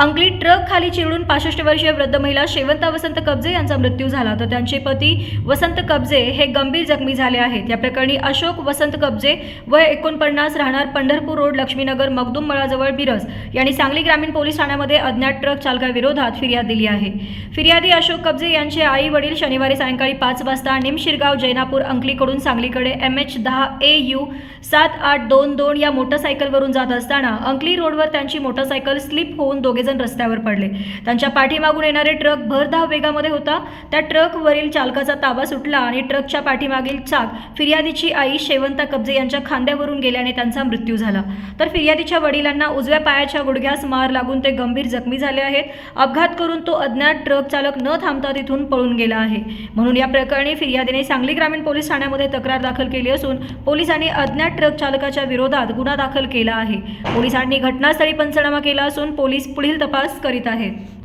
Ankali truck खाली चिरडून पासष्ट वर्षीय वृद्ध महिला शेवंता वसंत कब्जे यांचा मृत्यू झाला. तर त्यांचे पती वसंत कब्जे हे गंभीर जखमी झाले आहेत. या प्रकरणी अशोक वसंत कब्जे वय एकोणपन्नास राहणार पंढरपूर रोड लक्ष्मीनगर मगदूम मळाजवळ बिरज यांनी सांगली ग्रामीण पोलीस ठाण्यामध्ये अज्ञात ट्रक चालकाविरोधात फिर्याद दिली आहे. फिर्यादी अशोक कब्जे यांचे आई वडील शनिवारी सायंकाळी पाच वाजता निमशिरगाव जैनापूर अंकलीकडून सांगलीकडे एम एच दहा ए यू सात आठ दोन दोन या मोटरसायकलवरून जात असताना अंकली रोडवर त्यांची मोटरसायकल स्लिप होऊन दोघे जण रस्त्यावर पडले. त्यांच्या पाठीमागून येणारे ट्रक भरधाव वेगामध्ये होता. त्या ट्रकवरील चालकाचा ताबा सुटला आणि ट्रकच्या पाठीमागील चाक फिर्यादीची आई शेवंता कब्जे यांच्या खांद्यावरून गेल्याने त्यांचा मृत्यू झाला. तर फिर्यादीच्या वडिलांना उजव्या पायाच्या गुडघ्यास मार लागून ते गंभीर जखमी झाले आहेत अपघात करून तो अज्ञात ट्रक चालक न थांबता तिथून पळून गेला आहे. म्हणून या प्रकरणी फिर्यादीने सांगली ग्रामीण पोलीस ठाण्यामध्ये तक्रार दाखल केली असून पोलिसांनी अज्ञात ट्रक चालकाच्या विरोधात गुन्हा दाखल केला आहे. पोलिसांनी घटनास्थळी पंचनामा केला असून पोलीस पुढील तपास करीत आहेत